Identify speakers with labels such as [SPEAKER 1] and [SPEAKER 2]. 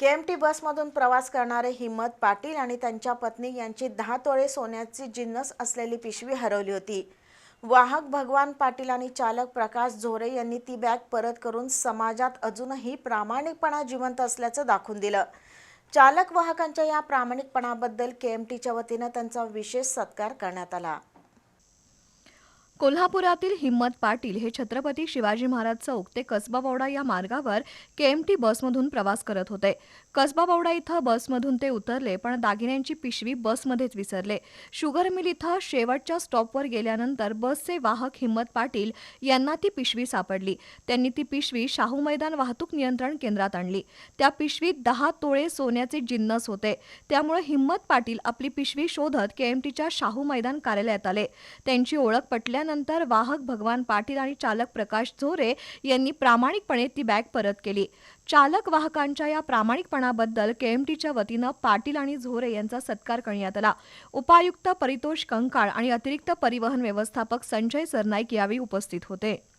[SPEAKER 1] KMT बसमधून प्रवास करणारे हिम्मत पाटील आणि त्यांच्या पत्नी यांची दहा तोळे सोन्याची जिन्नस असलेली पिशवी हरवली होती. वाहक भगवान पाटील आणि चालक प्रकाश झोरे यांनी ती बॅग परत करून समाजात अजूनही प्रामाणिकपणा जिवंत असल्याचं दाखवून दिलं. चालक वाहकांच्या या प्रामाणिकपणाबद्दल केएमटीच्या वतीनं त्यांचा विशेष सत्कार करण्यात आला.
[SPEAKER 2] कोल्हापुरातील हिम्मत पाटील हे छत्रपती शिवाजी महाराज चौक ते कसबावडा या मार्गावर केएमटी बसमधून प्रवास करत होते. कसबावडा इथं बसमधून ते उतरले पण दागिन्यांची पिशवी बसमध्येच विसरले. शुगर मिल इथं शेवटच्या स्टॉपवर गेल्यानंतर बसचे वाहक हिम्मत पाटील यांना ती पिशवी सापडली. त्यांनी ती पिशवी शाहू मैदान वाहतूक नियंत्रण केंद्रात आणली. त्या पिशवीत दहा तोळे सोन्याचे जिन्नस होते. त्यामुळे हिम्मत पाटील आपली पिशवी शोधत केएमटीच्या शाहू मैदान कार्यालयात आले. त्यांची ओळख पटल्यानंतर वाहक भगवान पाटील आणि चालक प्रकाश झोरे यांनी प्रामाणिकपणे ती बॅग परत केली. चालक वाहकांच्या या प्रामाणिकपणाबद्दल केएमटीच्या वतीनं पाटील आणि झोरे यांचा सत्कार करण्यात आला. उपायुक्त परितोष कंकाळ आणि अतिरिक्त परिवहन व्यवस्थापक संजय सरनाईक यावेळी उपस्थित होते.